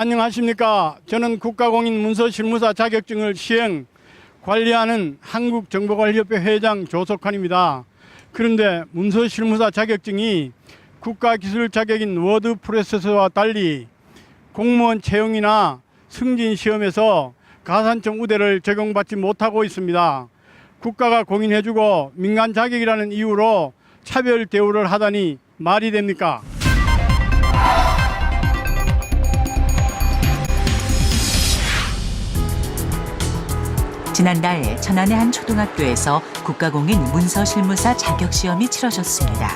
안녕하십니까. 저는 국가공인 문서실무사 자격증을 시행 관리하는 한국정보관리협회 회장 조석환입니다. 그런데 문서실무사 자격증이 국가기술 자격인 워드 프로세서와 달리 공무원 채용이나 승진 시험에서 가산점 우대를 적용받지 못하고 있습니다. 국가가 공인해주고 민간 자격이라는 이유로 차별 대우를 하다니 말이 됩니까? 지난달 천안의 한 초등학교에서 국가공인 문서실무사 자격시험이 치러졌습니다.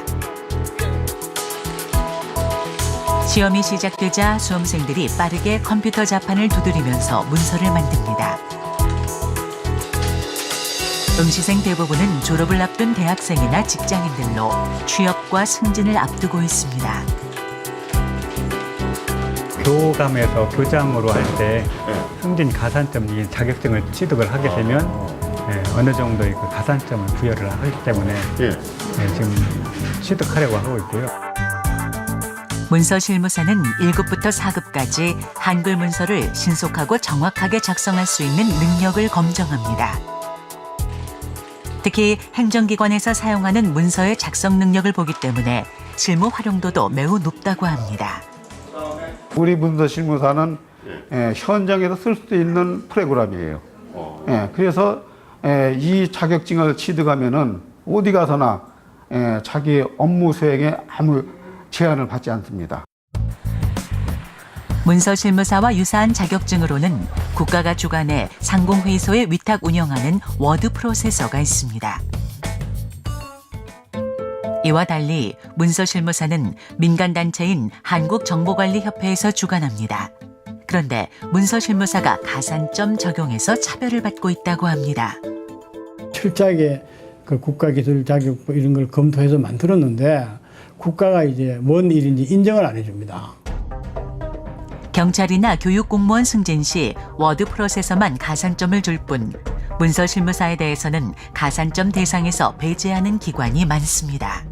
시험이 시작되자 수험생들이 빠르게 컴퓨터 자판을 두드리면서 문서를 만듭니다. 응시생 대부분은 졸업을 앞둔 대학생이나 직장인들로 취업과 승진을 앞두고 있습니다. 교감에서 교장으로 할 때 승진 가산점 이 자격증을 취득을 하게 되면 예, 어느 정도의 그 가산점을 부여를 하기 때문에 예. 예, 지금 취득하려고 하고 있고요. 문서 실무사는 1급부터 4급까지 한글 문서를 신속하고 정확하게 작성할 수 있는 능력을 검정합니다. 특히 행정기관에서 사용하는 문서의 작성 능력을 보기 때문에 실무 활용도도 매우 높다고 합니다. 우리 문서 실무사는 예, 현장에서 쓸 수 있는 프로그램이에요. 예, 그래서 예, 이 자격증을 취득하면은 어디 가서나 예, 자기 업무 수행에 아무 제한을 받지 않습니다. 문서 실무사와 유사한 자격증으로는 국가가 주관해 상공회의소에 위탁 운영하는 워드 프로세서가 있습니다. 이와 달리 문서 실무사는 민간단체인 한국정보관리협회에서 주관합니다. 그런데 문서 실무사가 가산점 적용해서 차별을 받고 있다고 합니다. 철저하게 그 국가기술 자격부 이런 걸 검토해서 만들었는데 국가가 이제 뭔 일인지 인정을 안 해줍니다. 경찰이나 교육공무원 승진 시 워드 프로세서만 가산점을 줄 뿐 문서 실무사에 대해서는 가산점 대상에서 배제하는 기관이 많습니다.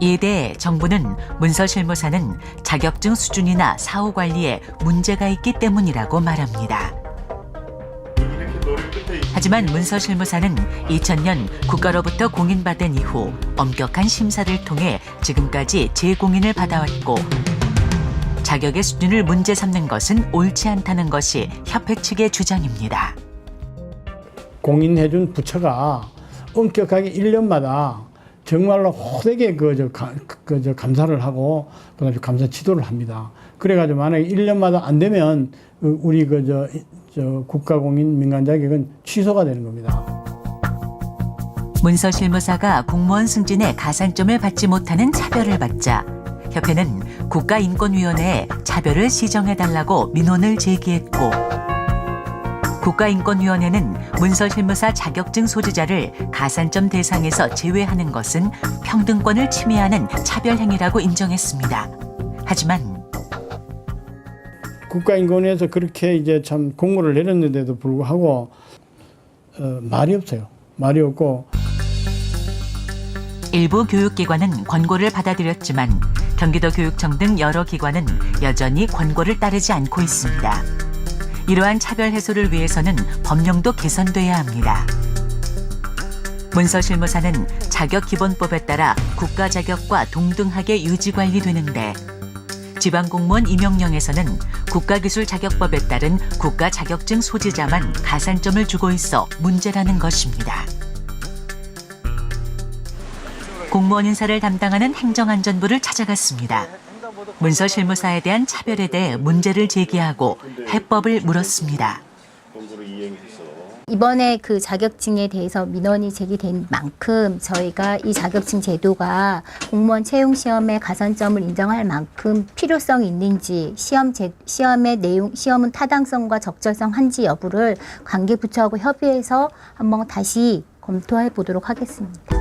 이에 대해 정부는 문서 실무사는 자격증 수준이나 사후 관리에 문제가 있기 때문이라고 말합니다. 하지만 문서 실무사는 2000년 국가로부터 공인받은 이후 엄격한 심사를 통해 지금까지 재공인을 받아왔고 자격의 수준을 문제 삼는 것은 옳지 않다는 것이 협회 측의 주장입니다. 공인해준 부처가 엄격하게 1년마다 정말로 호되게 그저 그저 감사를 하고 그다음에 감사 지도를 합니다. 그래가지고 만약에 1년마다 안 되면 그 우리 그저 저 국가공인 민간 자격은 취소가 되는 겁니다. 문서 실무사가 공무원 승진에 가산점을 받지 못하는 차별을 받자 협회는 국가인권위원회에 차별을 시정해달라고 민원을 제기했고 국가인권위원회는 문서 실무사 자격증 소지자를 가산점 대상에서 제외하는 것은 평등권을 침해하는 차별 행위라고 인정했습니다. 하지만 국가인권위에서 그렇게 이제 참 공고를 내렸는데도 불구하고 어, 말이 없어요. 말이 없고 일부 교육기관은 권고를 받아들였지만 경기도 교육청 등 여러 기관은 여전히 권고를 따르지 않고 있습니다. 이러한 차별 해소를 위해서는 법령도 개선돼야 합니다. 문서실무사는 자격기본법에 따라 국가 자격과 동등하게 유지 관리되는데 지방공무원 임용령에서는 국가기술자격법에 따른 국가 자격증 소지자만 가산점을 주고 있어 문제라는 것입니다. 공무원 인사를 담당하는 행정안전부를 찾아갔습니다. 문서 실무사에 대한 차별에 대해 문제를 제기하고 해법을 물었습니다. 이번에 그 자격증에 대해서 민원이 제기된 만큼 저희가 이 자격증 제도가 공무원 채용 시험에 가산점을 인정할 만큼 필요성이 있는지 시험 제, 시험의 내용 시험은 타당성과 적절성 한지 여부를 관계 부처하고 협의해서 한번 다시 검토해 보도록 하겠습니다.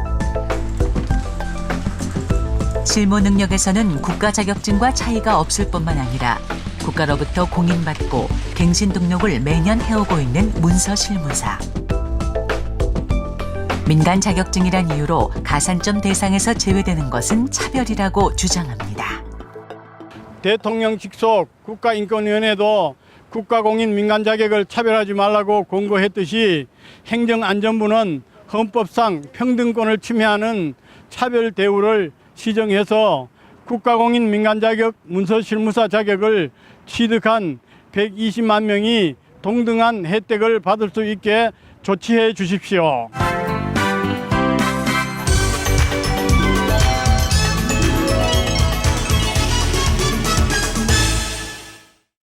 실무 능력에서는 국가 자격증과 차이가 없을 뿐만 아니라 국가로부터 공인받고 갱신 등록을 매년 해오고 있는 문서 실무사. 민간 자격증이란 이유로 가산점 대상에서 제외되는 것은 차별이라고 주장합니다. 대통령 직속 국가인권위원회도 국가공인 민간 자격을 차별하지 말라고 권고했듯이 행정안전부는 헌법상 평등권을 침해하는 차별 대우를 시정해서 국가공인 민간 자격 문서 실무사 자격을 취득한 120만 명이 동등한 혜택을 받을 수 있게 조치해 주십시오.